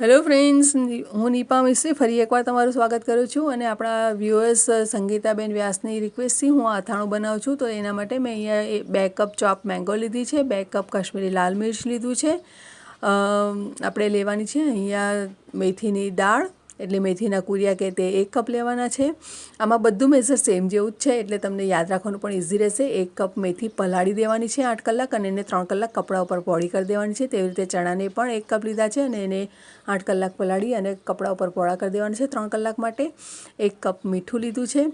Hello friends હું નીપા મિસ્ત્રી ફરી એકવાર તમારું સ્વાગત કરું છું અને આપણા વ્યુઅર્સ સંગીતાબેન વ્યાસની રિક્વેસ્ટથી હું અથાણું બનાવું છું. તો એના માટે મેં અહીંયા બે કપ ચોપ મેંગો લીધી છે, બે કપ કાશ્મીરી લાલ મિર્ચ લીધું છે. આપણે લેવાની છે અહીંયા મેથીની દાળ એટલે મેથીના કુરિયા કે તે એક કપ લેવાના છે. આમાં બધું મેઝર સેમ જેવું જ છે, એટલે તમને યાદ રાખવાનું પણ ઇઝી રહેશે. એક કપ મેથી પલાળી દેવાની છે આઠ કલાક અને એને ત્રણ કલાક કપડા ઉપર પોળી કરી દેવાની છે. તેવી રીતે ચણાને પણ એક કપ લીધા છે અને એને આઠ કલાક પલાળી અને કપડા ઉપર પોળા કરી દેવાના છે ત્રણ કલાક માટે. એક કપ મીઠું લીધું છે.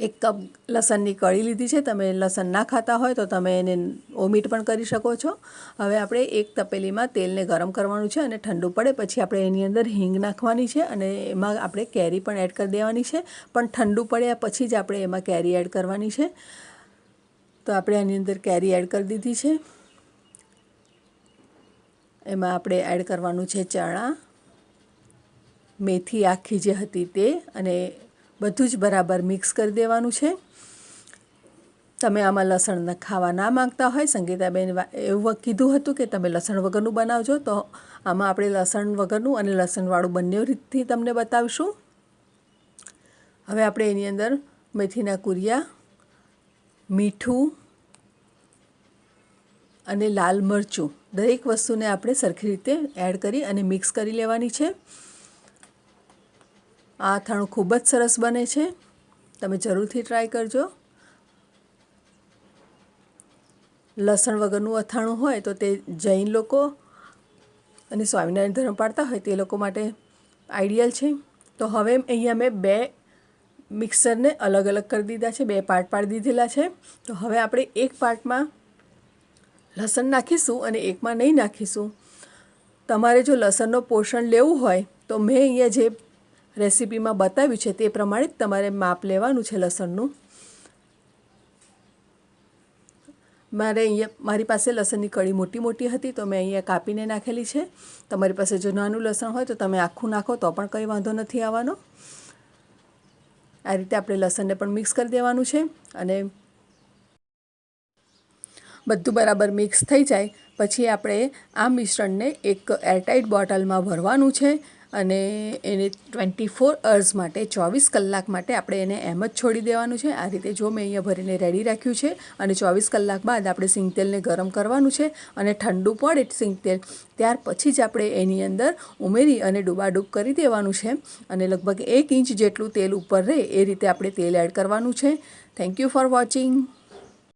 એક કપ લસણની કળી લીધી છે. તમે લસણ ના ખાતા હોય તો તમે એને ઓમીટ પણ કરી શકો છો. હવે આપણે એક તપેલીમાં તેલને ગરમ કરવાનું છે અને ઠંડુ પડે પછી આપણે એની અંદર હિંગ નાખવાની છે અને એમાં આપણે કેરી પણ એડ કરી દેવાની છે. પણ ઠંડુ પડ્યા પછી જ આપણે એમાં કેરી એડ કરવાની છે. તો આપણે આની અંદર કેરી એડ કરી દીધી છે. એમાં આપણે એડ કરવાનું છે ચણા. મેથી આખી જે હતી તે અને બધું જ બરાબર મિક્સ કરી દેવાનું છે. તમે આમાં લસણ ખાવા ના માગતા હોય. સંગીતાબેન એવું કીધું હતું કે તમે લસણ વગરનું બનાવજો. તો આમાં આપણે લસણ વગરનું અને લસણવાળું બંને રીતથી તમને બતાવીશું. હવે આપણે એની અંદર મેથીના કુરિયા, મીઠું અને લાલ મરચું દરેક વસ્તુને આપણે સરખી રીતે એડ કરી અને મિક્સ કરી લેવાની છે. આ અથાણું ખૂબ જ સરસ બને છે. તમે જરૂરથી ટ્રાય કરજો. લસણ વગરનું અથાણું હોય તો તે જૈન લોકો અને સ્વામિનારાયણ ધર્મ પાળતા હોય તે લોકો માટે આઈડિયલ છે. તો હવે અહીંયા મેં બે મિક્સરને અલગ અલગ કરી દીધા છે, બે પાર્ટ પાડી દીધેલા છે. તો હવે આપણે એક પાર્ટમાં લસણ નાખીશું અને એકમાં નહીં નાખીશું. તમારે જો લસણનો પોષણ લેવું હોય તો મેં અહીંયા જે રેસીપીમાં બતાવ્યું છે તે પ્રમાણે જ તમારે માપ લેવાનું છે લસણનું. મારે અહીંયા, મારી પાસે લસણની કળી મોટી મોટી હતી તો મેં અહીંયા કાપીને નાખેલી છે. તમારી પાસે જો નાનું લસણ હોય તો તમે આખું નાખો તો પણ કંઈ વાંધો નથી આવવાનો. આ રીતે આપણે લસણને પણ મિક્સ કરી દેવાનું છે અને બધું બરાબર મિક્સ થઈ જાય. પછી આપણે આ મિશ્રણને એક એરટાઇટ બોટલમાં ભરવાનું છે. અને એને ટ્વેન્ટી ફોર અવર્સ માટે, ચોવીસ કલાક માટે આપણે એને એમ જ છોડી દેવાનું છે. આ રીતે જો મેં અહીંયા ભરીને રેડી રાખ્યું છે અને ચોવીસ કલાક બાદ આપણે સિંગતેલને ગરમ કરવાનું છે અને ઠંડુ પડે સિંગતેલ ત્યાર પછી જ આપણે એની અંદર ઉમેરી અને ડૂબાડૂબ કરી દેવાનું છે અને લગભગ એક ઇંચ જેટલું તેલ ઉપર રહે એ રીતે આપણે તેલ એડ કરવાનું છે. Thank you for watching